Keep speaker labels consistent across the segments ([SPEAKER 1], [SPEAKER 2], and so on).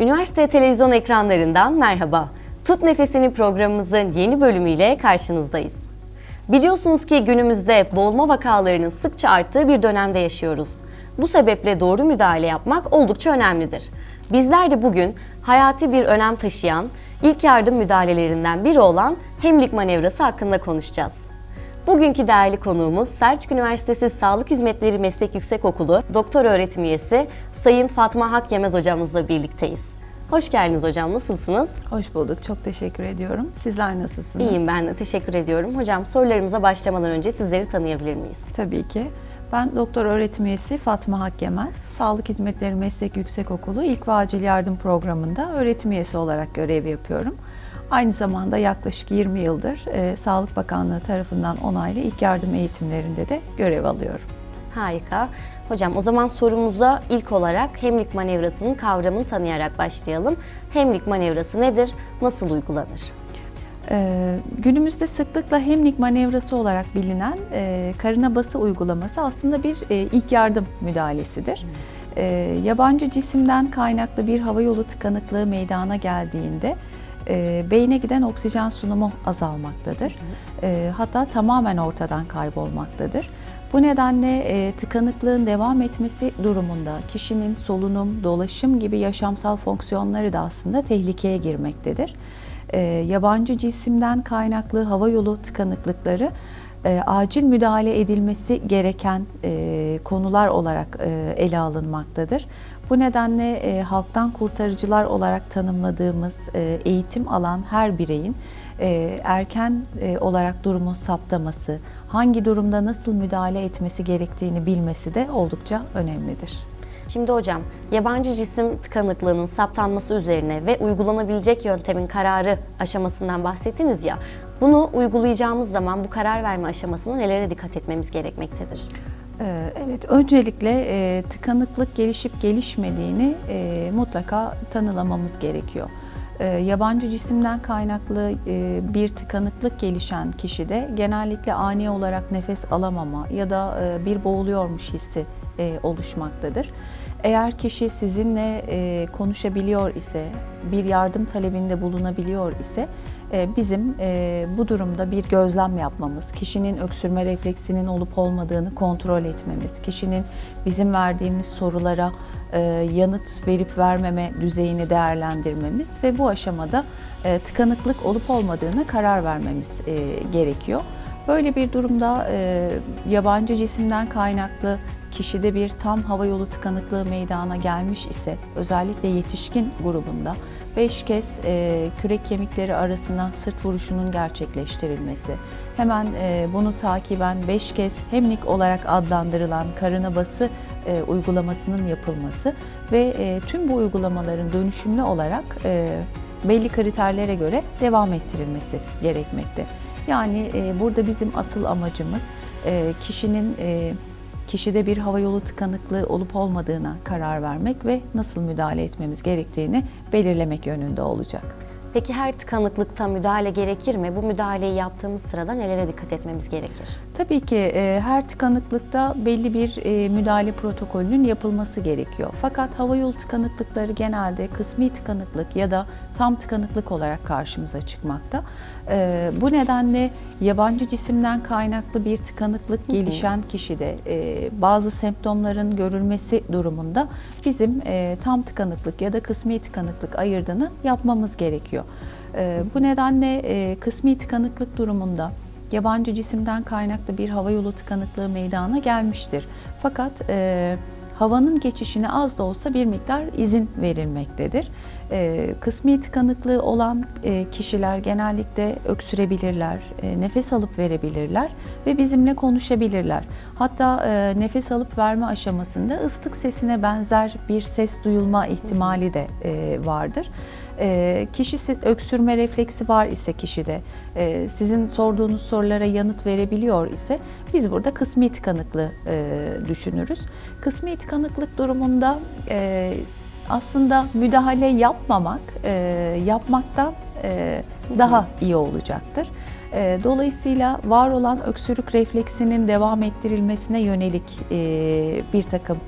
[SPEAKER 1] Üniversite televizyon ekranlarından merhaba. Tut Nefesini programımızın yeni bölümüyle karşınızdayız. Biliyorsunuz ki günümüzde boğulma vakalarının sıkça arttığı bir dönemde yaşıyoruz. Bu sebeple doğru müdahale yapmak oldukça önemlidir. Bizler de bugün hayati bir önem taşıyan ilk yardım müdahalelerinden biri olan hemlik manevrası hakkında konuşacağız. Bugünkü değerli konuğumuz Selçuk Üniversitesi Sağlık Hizmetleri Meslek Yüksekokulu Doktor Öğretim Üyesi Sayın Fatma Hak Yemez hocamızla birlikteyiz. Hoş geldiniz hocam, nasılsınız?
[SPEAKER 2] Hoş bulduk. Çok teşekkür ediyorum. Sizler nasılsınız?
[SPEAKER 1] İyiyim ben de, teşekkür ediyorum. Hocam sorularımıza başlamadan önce sizleri tanıyabilir miyiz?
[SPEAKER 2] Tabii ki. Ben doktor öğretim üyesi Fatma Hakkemez. Sağlık Hizmetleri Meslek Yüksekokulu İlk ve Acil Yardım Programı'nda öğretim üyesi olarak görev yapıyorum. Aynı zamanda yaklaşık 20 yıldır e, Sağlık Bakanlığı tarafından onaylı ilk yardım eğitimlerinde de görev alıyorum.
[SPEAKER 1] Harika. Hocam o zaman sorumuza ilk olarak hemlik manevrasının kavramını tanıyarak başlayalım. Hemlik manevrası nedir? Nasıl uygulanır?
[SPEAKER 2] Ee, günümüzde sıklıkla hemlik manevrası olarak bilinen e, karına bası uygulaması aslında bir e, ilk yardım müdahalesidir. E, yabancı cisimden kaynaklı bir havayolu tıkanıklığı meydana geldiğinde e, beyne giden oksijen sunumu azalmaktadır. E, hatta tamamen ortadan kaybolmaktadır. Bu nedenle e, tıkanıklığın devam etmesi durumunda kişinin solunum, dolaşım gibi yaşamsal fonksiyonları da aslında tehlikeye girmektedir e, yabancı cisimden kaynaklı hava yolu tıkanıklıkları e, acil müdahale edilmesi gereken e, konular olarak e, ele alınmaktadır. Bu nedenle e, halktan kurtarıcılar olarak tanımladığımız e, eğitim alan her bireyin e, erken e, olarak durumu saptaması, hangi durumda nasıl müdahale etmesi gerektiğini bilmesi de oldukça önemlidir.
[SPEAKER 1] Şimdi hocam, yabancı cisim tıkanıklığının saptanması üzerine ve uygulanabilecek yöntemin kararı aşamasından bahsettiniz ya. Bunu uygulayacağımız zaman bu karar verme aşamasında nelere dikkat etmemiz gerekmektedir?
[SPEAKER 2] Ee, Evet, öncelikle e, tıkanıklık gelişip gelişmediğini e, mutlaka tanılamamız gerekiyor. E, yabancı cisimden kaynaklı e, bir tıkanıklık gelişen kişide genellikle ani olarak nefes alamama ya da bir boğuluyormuş hissi oluşmaktadır. Eğer kişi sizinle konuşabiliyor ise, bir yardım talebinde bulunabiliyor ise bizim e, bu durumda bir gözlem yapmamız, kişinin öksürme refleksinin olup olmadığını kontrol etmemiz, kişinin bizim verdiğimiz sorulara e, yanıt verip vermeme düzeyini değerlendirmemiz ve bu aşamada e, tıkanıklık olup olmadığına karar vermemiz gerekiyor. Böyle bir durumda e, yabancı cisimden kaynaklı kişide bir tam hava yolu tıkanıklığı meydana gelmiş ise özellikle yetişkin grubunda 5 kez e, kürek kemikleri arasına sırt vuruşunun gerçekleştirilmesi, hemen e, bunu takiben 5 kez hemlik olarak adlandırılan karına bası e, uygulamasının yapılması ve e, tüm bu uygulamaların dönüşümlü olarak e, belli kriterlere göre devam ettirilmesi gerekmekte. Yani e, burada bizim asıl amacımız e, kişinin e, kişide bir hava yolu tıkanıklığı olup olmadığına karar vermek ve nasıl müdahale etmemiz gerektiğini belirlemek yönünde olacak.
[SPEAKER 1] Peki her tıkanıklıkta müdahale gerekir mi? Bu müdahaleyi yaptığımız sırada nelere dikkat etmemiz gerekir?
[SPEAKER 2] Tabii ki e, her tıkanıklıkta belli bir e, müdahale protokolünün yapılması gerekiyor. Fakat hava yolu tıkanıklıkları genelde kısmi tıkanıklık ya da tam tıkanıklık olarak karşımıza çıkmakta. E, bu nedenle yabancı cisimden kaynaklı bir tıkanıklık gelişen kişide e, bazı semptomların görülmesi durumunda bizim e, tam tıkanıklık ya da kısmi tıkanıklık ayırdığını yapmamız gerekiyor. E, bu nedenle e, kısmi tıkanıklık durumunda yabancı cisimden kaynaklı bir hava yolu tıkanıklığı meydana gelmiştir. Fakat e, havanın geçişine az da olsa bir miktar izin verilmektedir. E, kısmi tıkanıklığı olan e, kişiler genellikle öksürebilirler, e, nefes alıp verebilirler ve bizimle konuşabilirler. Hatta e, nefes alıp verme aşamasında ıslık sesine benzer bir ses duyulma ihtimali de vardır. E, kişisi öksürme refleksi var ise kişide, e, sizin sorduğunuz sorulara yanıt verebiliyor ise biz burada kısmi tıkanıklığı e, düşünürüz. Kısmi tıkanıklık durumunda e, aslında müdahale yapmamak, e, yapmaktan e, daha iyi olacaktır. E, Dolayısıyla var olan öksürük refleksinin devam ettirilmesine yönelik e, bir takım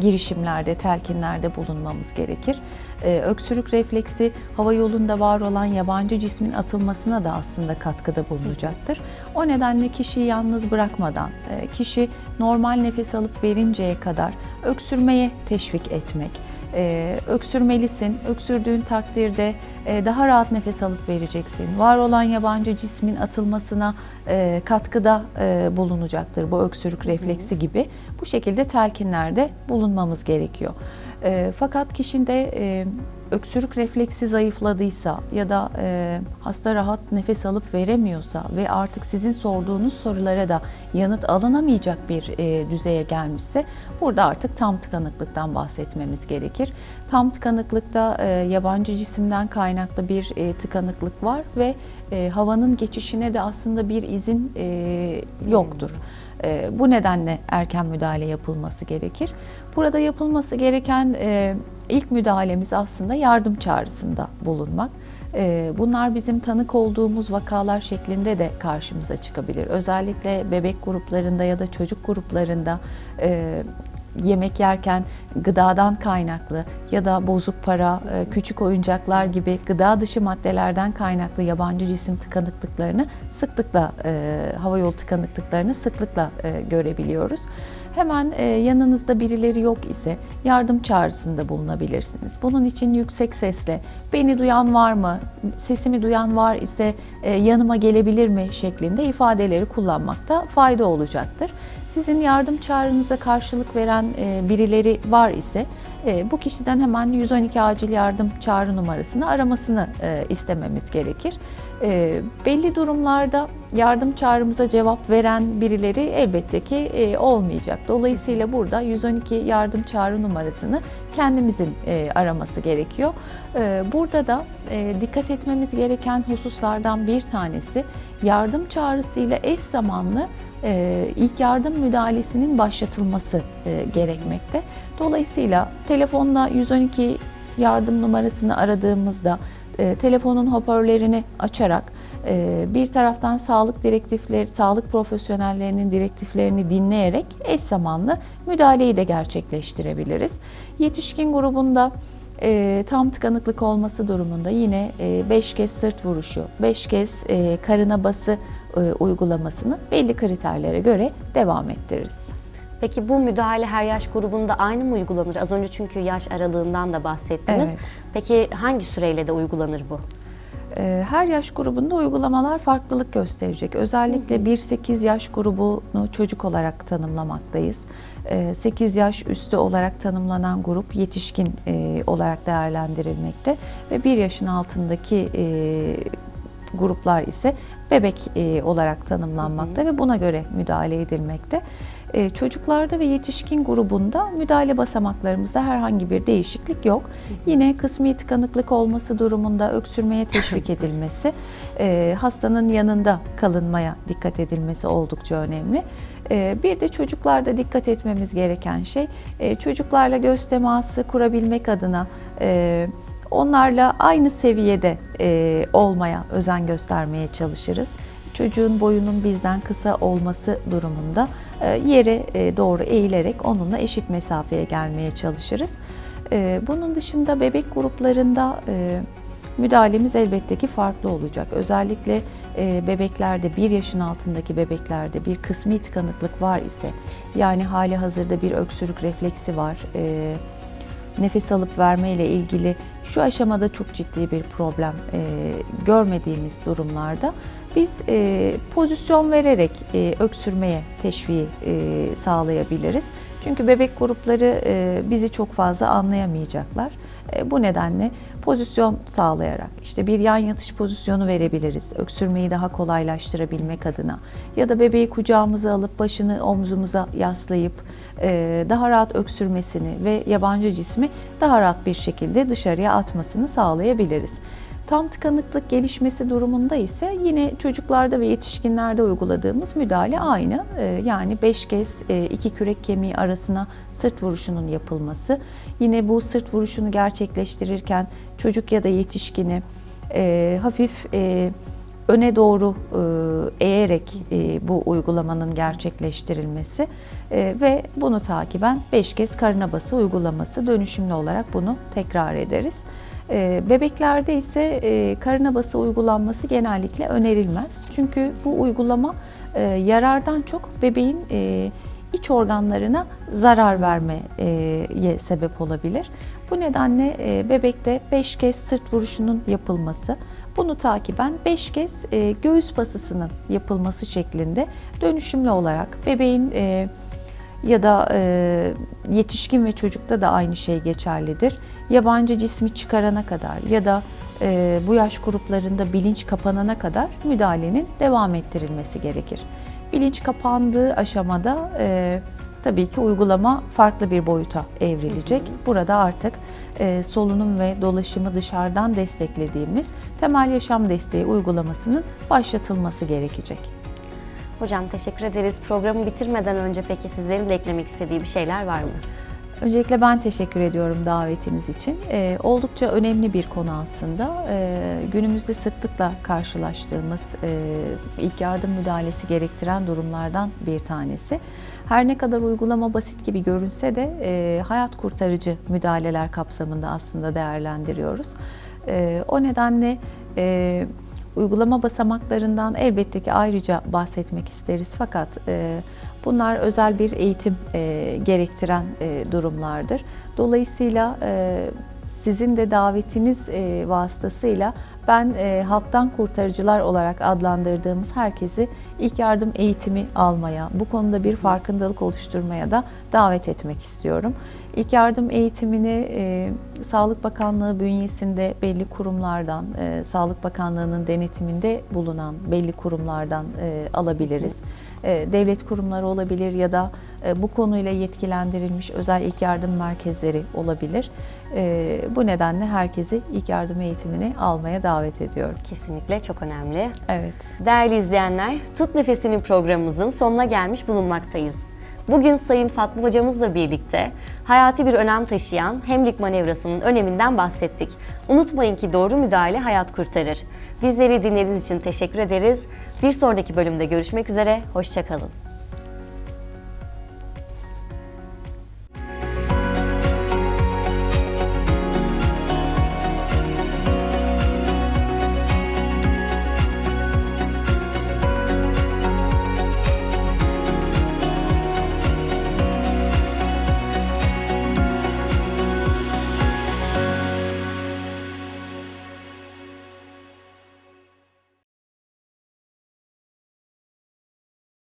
[SPEAKER 2] girişimlerde, telkinlerde bulunmamız gerekir. E, öksürük refleksi hava yolunda var olan yabancı cismin atılmasına da aslında katkıda bulunacaktır. O nedenle kişiyi yalnız bırakmadan, e, kişi normal nefes alıp verinceye kadar öksürmeye teşvik etmek, e, öksürmelisin. Öksürdüğün takdirde e, daha rahat nefes alıp vereceksin. Var olan yabancı cismin atılmasına e, katkıda e, bulunacaktır bu öksürük refleksi gibi. Bu şekilde telkinlerde bulunmamız gerekiyor. E, fakat kişide e, öksürük refleksi zayıfladıysa ya da e, hasta rahat nefes alıp veremiyorsa ve artık sizin sorduğunuz sorulara da yanıt alınamayacak bir e, düzeye gelmişse burada artık tam tıkanıklıktan bahsetmemiz gerekir. Tam tıkanıklıkta e, yabancı cisimden kaynaklı bir e, tıkanıklık var ve e, havanın geçişine de aslında bir izin e, yoktur. E, bu nedenle erken müdahale yapılması gerekir. Burada yapılması gereken e, ilk müdahalemiz aslında yardım çağrısında bulunmak. E, bunlar bizim tanık olduğumuz vakalar şeklinde de karşımıza çıkabilir. Özellikle bebek gruplarında ya da çocuk gruplarında e, yemek yerken gıdadan kaynaklı ya da bozuk para, e, küçük oyuncaklar gibi gıda dışı maddelerden kaynaklı yabancı cisim tıkanıklıklarını sıklıkla, e, hava yolu tıkanıklıklarını sıklıkla e, görebiliyoruz. Hemen yanınızda birileri yok ise yardım çağrısında bulunabilirsiniz. Bunun için yüksek sesle beni duyan var mı, sesimi duyan var ise yanıma gelebilir mi şeklinde ifadeleri kullanmakta fayda olacaktır. Sizin yardım çağrınıza karşılık veren e, birileri var ise e, bu kişiden hemen 112 acil yardım çağrı numarasını aramasını e, istememiz gerekir. Belli durumlarda yardım çağrımıza cevap veren birileri elbette ki olmayacak. Dolayısıyla burada 112 yardım çağrı numarasını kendimizin araması gerekiyor. Burada da dikkat etmemiz gereken hususlardan bir tanesi yardım çağrısıyla eş zamanlı e, ilk yardım müdahalesinin başlatılması e, gerekmekte. Dolayısıyla telefonla 112 yardım numarasını aradığımızda e, telefonun hoparlörlerini açarak e, bir taraftan sağlık direktifleri, sağlık profesyonellerinin direktiflerini dinleyerek eş zamanlı müdahaleyi de gerçekleştirebiliriz. Yetişkin grubunda e, tam tıkanıklık olması durumunda yine 5 kez sırt vuruşu, 5 kez e, karına bası e, uygulamasını belli kriterlere göre devam ettiririz.
[SPEAKER 1] Peki bu müdahale her yaş grubunda aynı mı uygulanır? Az önce çünkü yaş aralığından da bahsettiniz.
[SPEAKER 2] Evet.
[SPEAKER 1] Peki hangi süreyle de uygulanır bu?
[SPEAKER 2] Ee, Her yaş grubunda uygulamalar farklılık gösterecek. Özellikle 1-8 yaş grubunu çocuk olarak tanımlamaktayız. Ee, 8 yaş üstü olarak tanımlanan grup yetişkin e, olarak değerlendirilmekte ve 1 yaşın altındaki e, gruplar ise bebek e, olarak tanımlanmakta ve buna göre müdahale edilmekte. E, Çocuklarda ve yetişkin grubunda müdahale basamaklarımızda herhangi bir değişiklik yok. Yine kısmi tıkanıklık olması durumunda öksürmeye teşvik edilmesi, e, hastanın yanında kalınmaya dikkat edilmesi oldukça önemli. Bir de çocuklarda dikkat etmemiz gereken şey, çocuklarla göz teması kurabilmek adına onlarla aynı seviyede e, olmaya özen göstermeye çalışırız çocuğun boyunun bizden kısa olması durumunda e, yere e, doğru eğilerek onunla eşit mesafeye gelmeye çalışırız. E, Bunun dışında bebek gruplarında e, müdahalemiz elbette ki farklı olacak. Özellikle e, bebeklerde, bir yaşın altındaki bebeklerde bir kısmi tıkanıklık var ise, yani hali hazırda bir öksürük refleksi var, e, nefes alıp verme ile ilgili şu aşamada çok ciddi bir problem e, görmediğimiz durumlarda biz e, pozisyon vererek e, öksürmeye teşviği e, sağlayabiliriz. Çünkü bebek grupları e, bizi çok fazla anlayamayacaklar. E, bu nedenle pozisyon sağlayarak işte bir yan yatış pozisyonu verebiliriz. Öksürmeyi daha kolaylaştırabilmek adına ya da bebeği kucağımıza alıp başını omzumuza yaslayıp e, daha rahat öksürmesini ve yabancı cismi daha rahat bir şekilde dışarıya atmasını sağlayabiliriz. Tam tıkanıklık gelişmesi durumunda ise yine çocuklarda ve yetişkinlerde uyguladığımız müdahale aynı. Ee, Yani 5 kez e, iki kürek kemiği arasına sırt vuruşunun yapılması. Yine bu sırt vuruşunu gerçekleştirirken çocuk ya da yetişkini e, hafif e, öne doğru eğerek bu uygulamanın gerçekleştirilmesi ve bunu takiben 5 kez karına bası uygulaması dönüşümlü olarak bunu tekrar ederiz. E, bebeklerde ise e, karına bası uygulanması genellikle önerilmez. Çünkü bu uygulama e, yarardan çok bebeğin e, iç organlarına zarar vermeye sebep olabilir. Bu nedenle bebekte 5 kez sırt vuruşunun yapılması, bunu takiben 5 kez göğüs basısının yapılması şeklinde dönüşümlü olarak bebeğin ya da e, yetişkin ve çocukta da aynı şey geçerlidir. Yabancı cismi çıkarana kadar ya da e, bu yaş gruplarında bilinç kapanana kadar müdahalenin devam ettirilmesi gerekir. Bilinç kapandığı aşamada e, tabii ki uygulama farklı bir boyuta evrilecek. Burada artık e, solunum ve dolaşımı dışarıdan desteklediğimiz temel yaşam desteği uygulamasının başlatılması gerekecek.
[SPEAKER 1] Hocam teşekkür ederiz. Programı bitirmeden önce peki sizlerin de eklemek istediği bir şeyler var mı?
[SPEAKER 2] Öncelikle ben teşekkür ediyorum davetiniz için. Ee, oldukça önemli bir konu aslında. Ee, günümüzde sıklıkla karşılaştığımız e, ilk yardım müdahalesi gerektiren durumlardan bir tanesi. Her ne kadar uygulama basit gibi görünse de e, hayat kurtarıcı müdahaleler kapsamında aslında değerlendiriyoruz. E, o nedenle e, uygulama basamaklarından elbette ki ayrıca bahsetmek isteriz fakat e, bunlar özel bir eğitim e, gerektiren e, durumlardır. Dolayısıyla e, sizin de davetiniz e, vasıtasıyla ben e, halktan kurtarıcılar olarak adlandırdığımız herkesi ilk yardım eğitimi almaya, bu konuda bir farkındalık oluşturmaya da davet etmek istiyorum. İlk yardım eğitimini e, Sağlık Bakanlığı bünyesinde belli kurumlardan, e, Sağlık Bakanlığı'nın denetiminde bulunan belli kurumlardan e, alabiliriz. E, devlet kurumları olabilir ya da e, bu konuyla yetkilendirilmiş özel ilk yardım merkezleri olabilir. E, bu nedenle herkesi ilk yardım eğitimini almaya davet ediyorum.
[SPEAKER 1] Kesinlikle çok önemli.
[SPEAKER 2] Evet.
[SPEAKER 1] Değerli izleyenler, Tut Nefesini programımızın sonuna gelmiş bulunmaktayız. Bugün Sayın Fatma hocamızla birlikte hayati bir önem taşıyan hemlik manevrasının öneminden bahsettik. Unutmayın ki doğru müdahale hayat kurtarır. Bizleri dinlediğiniz için teşekkür ederiz. Bir sonraki bölümde görüşmek üzere, hoşçakalın.